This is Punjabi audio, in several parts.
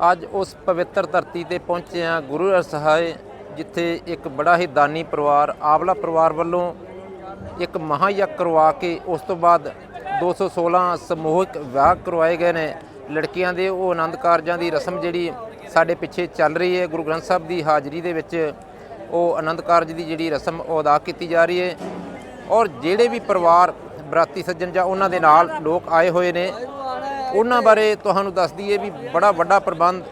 ਅੱਜ ਉਸ ਪਵਿੱਤਰ ਧਰਤੀ ਤੇ ਪਹੁੰਚੇ ਹਾਂ ਗੁਰੂ ਅਸਹਾਏ ਜਿੱਥੇ ਇੱਕ ਬੜਾ ਹੀ ਦਾਨੀ ਪਰਿਵਾਰ, ਆਵਲਾ ਪਰਿਵਾਰ ਵੱਲੋਂ ਇੱਕ ਮਹਾਯਗ ਕਰਵਾ ਕੇ ਉਸ ਤੋਂ ਬਾਅਦ 216 ਸਮੂਹਿਕ ਵਿਆਹ ਕਰਵਾਏ ਗਏ ਨੇ। ਲੜਕੀਆਂ ਦੇ ਉਹ ਆਨੰਦ ਕਾਰਜਾਂ ਦੀ ਰਸਮ ਜਿਹੜੀ ਸਾਡੇ ਪਿੱਛੇ ਚੱਲ ਰਹੀ ਹੈ, ਗੁਰੂ ਗ੍ਰੰਥ ਸਾਹਿਬ ਦੀ ਹਾਜ਼ਰੀ ਦੇ ਵਿੱਚ ਉਹ ਆਨੰਦ ਕਾਰਜ ਦੀ ਜਿਹੜੀ ਰਸਮ ਉਹ ਅਦਾ ਕੀਤੀ ਜਾ ਰਹੀ ਹੈ। ਔਰ ਜਿਹੜੇ ਵੀ ਪਰਿਵਾਰ, ਬਰਾਤੀ ਸੱਜਣ ਜਾਂ ਉਹਨਾਂ ਦੇ ਨਾਲ ਲੋਕ ਆਏ ਹੋਏ ਨੇ ਉਹਨਾਂ ਬਾਰੇ ਤੁਹਾਨੂੰ ਦੱਸ ਦਈਏ ਵੀ ਬੜਾ ਵੱਡਾ ਪ੍ਰਬੰਧ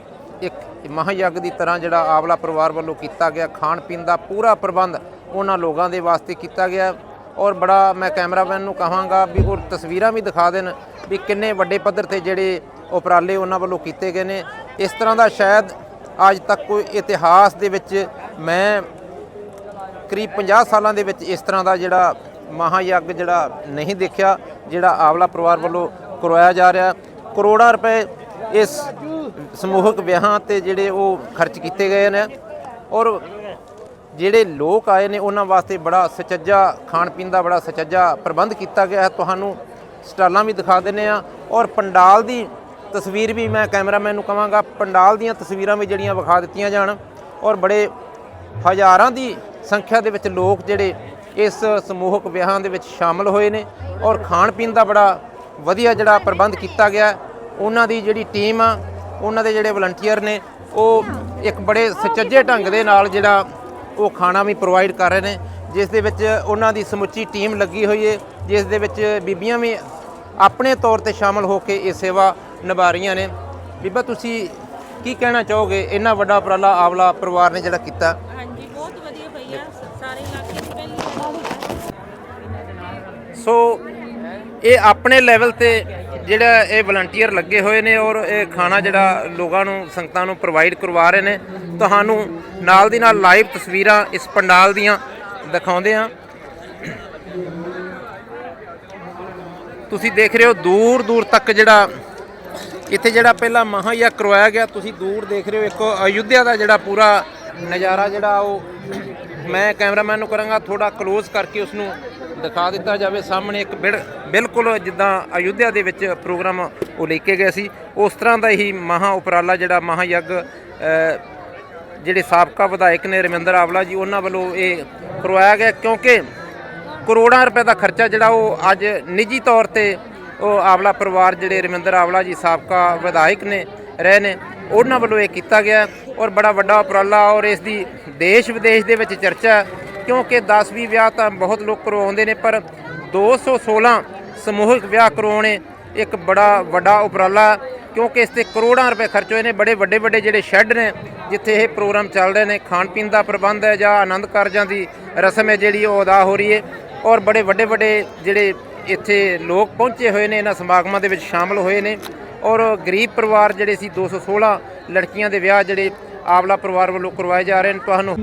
ਇੱਕ ਮਹਾਯਗ ਦੀ ਤਰ੍ਹਾਂ ਜਿਹੜਾ ਆਵਲਾ ਪਰਿਵਾਰ ਵੱਲੋਂ ਕੀਤਾ ਗਿਆ, ਖਾਣ ਪੀਣ ਦਾ ਪੂਰਾ ਪ੍ਰਬੰਧ ਉਹਨਾਂ ਲੋਕਾਂ ਦੇ ਵਾਸਤੇ ਕੀਤਾ ਗਿਆ ਔਰ ਬੜਾ ਮੈਂ ਕੈਮਰਾਮੈਨ ਨੂੰ ਕਹਾਂਗਾ ਵੀ ਉਹ ਤਸਵੀਰਾਂ ਵੀ ਦਿਖਾ ਦੇਣ ਵੀ ਕਿੰਨੇ ਵੱਡੇ ਪੱਧਰ ਤੇ ਜਿਹੜੇ ਉਪਰਾਲੇ ਉਹਨਾਂ ਵੱਲੋਂ ਕੀਤੇ ਗਏ ਨੇ। ਇਸ ਤਰ੍ਹਾਂ ਦਾ ਸ਼ਾਇਦ ਅੱਜ ਤੱਕ ਕੋਈ ਇਤਿਹਾਸ ਦੇ ਵਿੱਚ ਮੈਂ ਕਰੀਬ 50 ਸਾਲਾਂ ਦੇ ਵਿੱਚ ਇਸ ਤਰ੍ਹਾਂ ਦਾ ਜਿਹੜਾ ਮਹਾਯਗ ਜਿਹੜਾ ਨਹੀਂ ਦੇਖਿਆ, ਜਿਹੜਾ ਆਵਲਾ ਪਰਿਵਾਰ ਵੱਲੋਂ ਕਰਵਾਇਆ ਜਾ ਰਿਹਾ। ਕਰੋੜਾਂ ਰੁਪਏ ਇਸ ਸਮੂਹਕ ਵਿਆਹਾਂ ਤੇ ਜਿਹੜੇ ਉਹ ਖਰਚ ਕੀਤੇ ਗਏ ਨੇ। ਔਰ ਜਿਹੜੇ ਲੋਕ ਆਏ ਨੇ, ਉਹਨਾਂ ਵਾਸਤੇ ਬੜਾ ਸੁਚੱਜਾ ਖਾਣ ਪੀਣ ਦਾ ਬੜਾ ਸੁਚੱਜਾ ਪ੍ਰਬੰਧ ਕੀਤਾ ਗਿਆ ਹੈ। ਤੁਹਾਨੂੰ ਸਟਾਲਾਂ ਵੀ ਦਿਖਾ ਦਿੰਨੇ ਆ ਔਰ ਪੰਡਾਲ ਦੀ ਤਸਵੀਰ ਵੀ ਮੈਂ ਕੈਮਰਾਮੈਨ ਨੂੰ ਕਹਾਂਗਾ ਪੰਡਾਲ ਦੀਆਂ ਤਸਵੀਰਾਂ ਵੀ ਜਿਹੜੀਆਂ ਵਿਖਾ ਦਿੱਤੀਆਂ ਜਾਣ। ਔਰ ਬੜੇ ਹਜ਼ਾਰਾਂ ਦੀ ਸੰਖਿਆ ਦੇ ਵਿੱਚ ਲੋਕ ਜਿਹੜੇ ਇਸ ਸਮੂਹਕ ਵਿਆਹਾਂ ਦੇ ਵਿੱਚ ਸ਼ਾਮਲ ਹੋਏ ਨੇ। ਔਰ ਖਾਣ ਪੀਣ ਦਾ ਬੜਾ ਵਧੀਆ ਜਿਹੜਾ ਪ੍ਰਬੰਧ ਕੀਤਾ ਗਿਆ ਉਹਨਾਂ ਦੀ ਜਿਹੜੀ ਟੀਮ ਆ ਉਹਨਾਂ ਦੇ ਜਿਹੜੇ ਵਲੰਟੀਅਰ ਨੇ ਉਹ ਇੱਕ ਬੜੇ ਸੁਚੱਜੇ ਢੰਗ ਦੇ ਨਾਲ ਜਿਹੜਾ ਉਹ ਖਾਣਾ ਵੀ ਪ੍ਰੋਵਾਈਡ ਕਰ ਰਹੇ ਨੇ ਜਿਸ ਦੇ ਵਿੱਚ ਉਹਨਾਂ ਦੀ ਸਮੁੱਚੀ ਟੀਮ ਲੱਗੀ ਹੋਈ ਹੈ ਜਿਸ ਦੇ ਵਿੱਚ ਬੀਬੀਆਂ ਵੀ ਆਪਣੇ ਤੌਰ ਤੇ ਸ਼ਾਮਲ ਹੋ ਕੇ ਇਹ ਸੇਵਾ ਨਿਭਾ ਰਹੀਆਂ ਨੇ। ਬੀਬਾ ਤੁਸੀਂ ਕੀ ਕਹਿਣਾ ਚਾਹੋਗੇ? ਇੰਨਾ ਵੱਡਾ ਉਪਰਾਲਾ ਆਵਲਾ ਪਰਿਵਾਰ ਨੇ ਜਿਹੜਾ ਕੀਤਾ। ਹਾਂਜੀ ਬਹੁਤ ਵਧੀਆ ਭਈਆ ਸਾਰੇ ਇਲਾਕੇ ਦੀ ਪਹਿਲੀ ਸੋ ਇਹ ਆਪਣੇ ਲੈਵਲ ਤੇ ਜਿਹੜਾ ਇਹ ਵਲੰਟੀਅਰ ਲੱਗੇ ਹੋਏ ਨੇ ਔਰ ਇਹ ਖਾਣਾ ਜਿਹੜਾ ਲੋਕਾਂ ਨੂੰ, ਸੰਗਤਾਂ ਨੂੰ ਪ੍ਰੋਵਾਈਡ ਕਰਵਾ ਰਹੇ ਨੇ, ਤੁਹਾਨੂੰ ਨਾਲ ਦੀ ਨਾਲ ਲਾਈਵ ਤਸਵੀਰਾਂ ਇਸ ਪੰਡਾਲ ਦੀਆਂ ਦਿਖਾਉਂਦੇ ਆ ਤੁਸੀਂ ਦੇਖ ਰਹੇ ਹੋ ਦੂਰ ਦੂਰ ਤੱਕ ਜਿਹੜਾ, ਇੱਥੇ ਜਿਹੜਾ ਪਹਿਲਾ ਮਹਾਯਗ ਕਰਵਾਇਆ ਗਿਆ, ਤੁਸੀਂ ਦੂਰ ਦੇਖ ਰਹੇ ਹੋ, ਇੱਕ ਅਯੁੱਧਿਆ ਦਾ ਜਿਹੜਾ ਪੂਰਾ ਨਜ਼ਾਰਾ ਜਿਹੜਾ ਉਹ ਮੈਂ ਕੈਮਰਾਮੈਨ ਨੂੰ ਕਰਾਂਗਾ ਥੋੜਾ ਕਲੋਜ਼ ਕਰਕੇ ਉਸ ਨੂੰ ਦਿਖਾ ਦਿੱਤਾ ਜਾਵੇ ਸਾਹਮਣੇ ਇੱਕ ਬਿਲ- ਬਿਲਕੁਲ ਜਿੱਦਾਂ ਅਯੁੱਧਿਆ ਦੇ ਵਿੱਚ ਪ੍ਰੋਗਰਾਮ ਉਲੀਕੇ ਗਏ ਸੀ। ਉਸ ਤਰ੍ਹਾਂ ਦਾ ਹੀ ਮਹਾ ਉਪਰਾਲਾ ਜਿਹੜਾ ਮਹਾਯਗ ਅ, ਜਿਹੜੇ ਸਾਬਕਾ ਵਿਧਾਇਕ ਨੇ ਰਮਿੰਦਰ ਆਵਲਾ ਜੀ ਉਹਨਾਂ ਵੱਲੋਂ ਇਹ ਕਰਵਾਇਆ ਗਿਆ ਕਿਉਂਕਿ ਕਰੋੜਾਂ ਰੁਪਏ ਦਾ ਖਰਚਾ ਜਿਹੜਾ ਉਹ ਅੱਜ ਨਿੱਜੀ ਤੌਰ ਤੇ ਉਹ ਆਵਲਾ ਪਰਿਵਾਰ ਜਿਹੜੇ ਰਮਿੰਦਰ ਆਵਲਾ ਜੀ ਸਾਬਕਾ ਵਿਧਾਇਕ ਨੇ ਰਹੇ ਨੇ ਉਹਨਾਂ ਵੱਲੋਂ ਇਹ ਕੀਤਾ ਗਿਆ। ਔਰ ਬੜਾ ਵੱਡਾ ਉਪਰਾਲਾ ਔਰ ਇਸ ਦੀ ਦੇਸ਼ ਵਿਦੇਸ਼ ਦੇ ਵਿੱਚ ਚਰਚਾ ਕਿਉਂਕਿ 10 20 ਵਿਆਹ ਤਾਂ ਬਹੁਤ ਲੋਕ ਕਰਵਾਉਂਦੇ ਨੇ ਪਰ 216 ਸਮੂਹਿਕ ਵਿਆਹ ਕਰਵਾਉਣੇ ਇੱਕ ਬੜਾ ਵੱਡਾ ਉਪਰਾਲਾ ਹੈ, ਕਿਉਂਕਿ ਇਸ ਤੇ ਕਰੋੜਾਂ ਰੁਪਏ ਖਰਚ ਹੋਏ ਨੇ। ਬੜੇ ਵੱਡੇ ਵੱਡੇ ਜਿਹੜੇ ਸ਼ੈੱਡ ਨੇ ਜਿੱਥੇ ਇਹ ਪ੍ਰੋਗਰਾਮ ਚੱਲ ਰਹੇ ਨੇ ਖਾਣ ਪੀਣ ਦਾ ਪ੍ਰਬੰਧ ਹੈ ਜਾਂ ਆਨੰਦ ਕਾਰਜਾਂ ਦੀ ਰਸਮ ਹੈ ਜਿਹੜੀ ਉਹ ਅਦਾ ਹੋ ਰਹੀ ਹੈ। ਔਰ ਬੜੇ ਵੱਡੇ ਵੱਡੇ ਜਿਹੜੇ ਇੱਥੇ ਲੋਕ ਪਹੁੰਚੇ ਹੋਏ ਨੇ ਇਹਨਾਂ ਸਮਾਗਮਾਂ ਦੇ ਵਿੱਚ ਸ਼ਾਮਲ ਹੋਏ ਨੇ। ਔਰ ਗਰੀਬ ਪਰਿਵਾਰ ਜਿਹੜੇ ਸੀ 216 ਲੜਕੀਆਂ ਦੇ ਵਿਆਹ ਜਿਹੜੇ ਆਵਲਾ ਪਰਿਵਾਰ ਵੱਲੋਂ ਕਰਵਾਏ ਜਾ ਰਹੇ ਨੇ। ਤੁਹਾਨੂੰ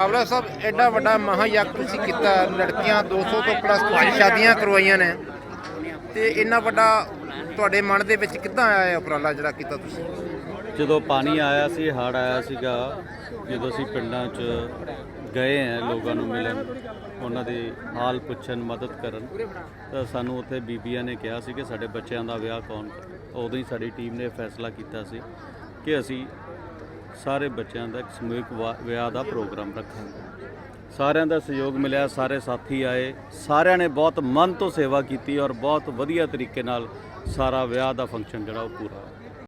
ਆਵਲਾ ਸਾਹਿਬ ਐਡਾ ਵੱਡਾ ਮਹਾਯਗ ਤੁਸੀਂ ਕੀਤਾ। ਲੜਕੀਆਂ 200 ਤੋਂ ਪਲੱਸ ਤੁਸੀਂ ਸ਼ਾਦੀਆਂ ਕਰਵਾਈਆਂ ਨੇ। ਤੇ ਇੰਨਾ ਵੱਡਾ ਤੁਹਾਡੇ ਮਨ ਦੇ ਵਿੱਚ ਕਿੱਦਾਂ ਆਇਆ ਇਹ ਉਪਰਾਲਾ ਜਿਹੜਾ ਕੀਤਾ ਤੁਸੀਂ? ਜਦੋਂ ਪਾਣੀ ਆਇਆ ਸੀ, ਹੜ੍ਹ ਆਇਆ ਸੀਗਾ, ਜਦੋਂ ਅਸੀਂ ਪਿੰਡਾਂ 'ਚ ਗਏ ਆ ਲੋਕਾਂ ਨੂੰ ਮਿਲਣ, ਉਹਨਾਂ ਦੀ ਹਾਲ ਪੁੱਛਣ, ਮਦਦ ਕਰਨ, ਤਾਂ ਸਾਨੂੰ ਉੱਥੇ ਬੀਬੀਆਂ ਨੇ ਕਿਹਾ ਸੀ ਕਿ ਸਾਡੇ ਬੱਚਿਆਂ ਦਾ ਵਿਆਹ ਕੌਣ ਕਰੇ। ਉਦੋਂ ਹੀ ਸਾਡੀ ਟੀਮ ਨੇ ਫੈਸਲਾ ਕੀਤਾ ਸੀ ਕਿ ਅਸੀਂ ਸਾਰੇ ਬੱਚਿਆਂ ਦਾ ਇੱਕ ਸਮੂਹਿਕ ਵਾ- ਵਿਆਹ ਦਾ ਪ੍ਰੋਗਰਾਮ ਰੱਖਾਂਗੇ। ਸਾਰਿਆਂ ਦਾ ਸਹਿਯੋਗ ਮਿਲਿਆ, ਸਾਰੇ ਸਾਥੀ ਆਏ। ਸਾਰਿਆਂ ਨੇ ਬਹੁਤ ਮਨ ਤੋਂ ਸੇਵਾ ਕੀਤੀ ਔਰ ਬਹੁਤ ਵਧੀਆ ਤਰੀਕੇ ਨਾਲ ਸਾਰਾ ਵਿਆਹ ਦਾ ਫੰਕਸ਼ਨ ਜਿਹੜਾ ਉਹ ਪੂਰਾ ਹੋਇਆ।